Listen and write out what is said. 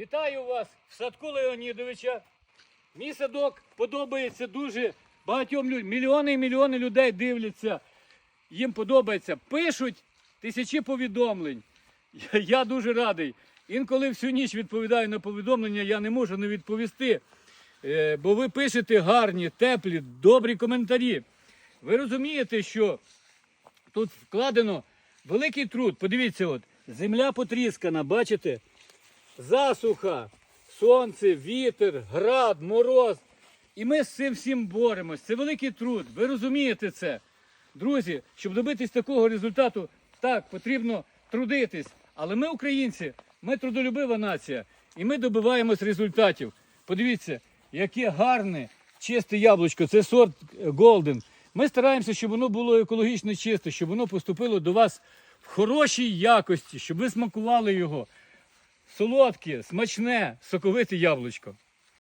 Вітаю вас в садку Леонідовича. Мій садок подобається дуже багатьом людям. Мільйони і мільйони людей дивляться. Їм подобається. Пишуть тисячі повідомлень. Я- дуже радий. Інколи всю ніч відповідаю на повідомлення, я не можу не відповісти. Е, Бо ви пишете гарні, теплі, добрі коментарі. Ви розумієте, що тут вкладено великий труд. Подивіться, от, земля потріскана, бачите? Засуха, сонце, вітер, град, мороз. І ми з цим всім боремось. Це великий труд. Ви розумієте це? Друзі, щоб добитись такого результату, так, потрібно трудитись. Але ми, українці, ми трудолюбива нація, і ми добиваємось результатів. Подивіться, яке гарне, чисте яблучко, це сорт Голден. Ми стараємося, щоб воно було екологічно чисте, щоб воно поступило до вас в хорошій якості, щоб ви смакували його солодке, смачне, соковите яблучко.